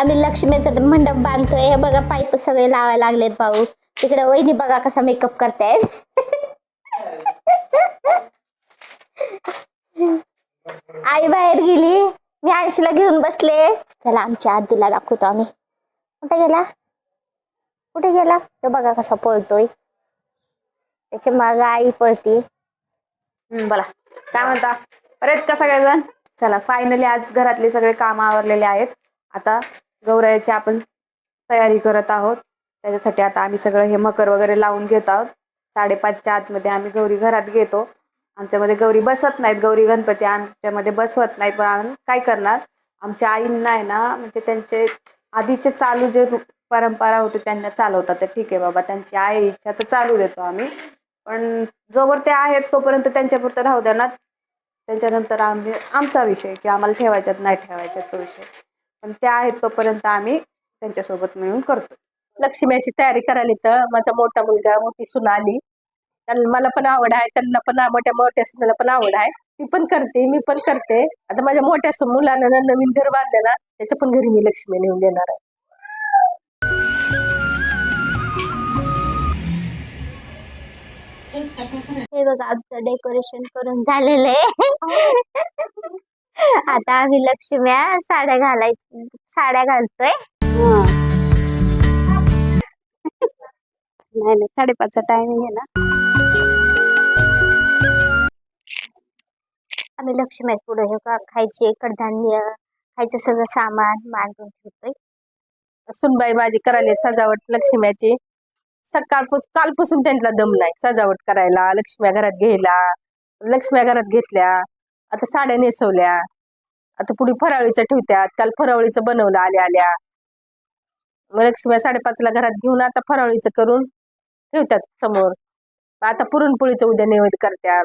आम्ही लक्ष्मीचा मंडप बांधतोय. हे बघा पाईप सगळे लावायला लागलेत भाऊ. तिकडे वहिनी बघा कसा मेकअप करतायत. आई बाहेर गेली. मी आयुषीला घेऊन बसले. चला आमच्या आदूला दाखवतो आम्ही. कुठे गेला? कुठे गेला? तो बघा कसा पळतोय. त्याच्या माग आई पळती. बोला. काय म्हणता? अरे का सगळेजण? चला फायनली आज घरातले सगळे काम आवरलेले आहेत. आता गौरायाची आपण तयारी करत आहोत. त्याच्यासाठी आता आम्ही सगळं हे मकर वगैरे लावून घेत आहोत. साडेपाचच्या आतमध्ये आम्ही गौरी घरात घेतो. आमच्यामध्ये गौरी बसत नाहीत. गौरी गणपती आमच्यामध्ये बसवत नाहीत. पण आम्ही काय करणार? आमच्या आईंना आहे ना म्हणजे त्यांचे आधीचे चालू जे परंपरा होती त्यांना चालवतात ते. ठीक आहे बाबा त्यांची आहे इच्छा तर चालू देतो आम्ही. पण जोवर ते आहेत तोपर्यंत त्यांच्यापुरतं राहू द्या ना. आम्ही आमचा विषय की आम्हाला ठेवायच्यात नाही ठेवायच्यात तो विषय. पण ते आहेत तोपर्यंत आम्ही त्यांच्यासोबत मिळून करतो. लक्ष्मीची तयारी करायला तर माझा मोठा मुलगा मोठी सून आली. त्यांना मला पण आवड आहे त्यांना पण मोठ्या मोठ्या सुनाला पण आवड आहे. ती पण करते मी पण करते. आता माझ्या मोठ्या सु- मुलानं ना नवीन घर बांधलं ना त्याच्या पण घरी मी लक्ष्मी नेऊन देणार आहे. हे बघा आमचं डेकोरेशन करून झालेलं आहे. आता आम्ही लक्ष्म्या साड्या घालाय साड्या घालतोय. नाही नाही साडेपाचचा टायमिंग आहे ना. आम्ही लक्ष्म्या पुढे हे का खायचे कडधान्य खायचं सगळं सामान मांडून ठेवतोय. सुनबाई माझी करायला सजावट लक्ष्म्याची. सकाळपासून कालपासून त्यांना दम नाही सजावट करायला. लक्ष्म्या घरात घ्यायला लक्ष्म्या घरात घेतल्या. आता साड्या नेसवल्या. आता पुढे फरावळीचं ठेवत्यात काल फरावळीचं बनवलं आल्या आल्या. मग लक्ष्मी साडेपाचला घरात घेऊन आता फरावळीचं करून ठेवतात समोर. आता पुरणपोळीचं उद्या नैवेद्य करत्या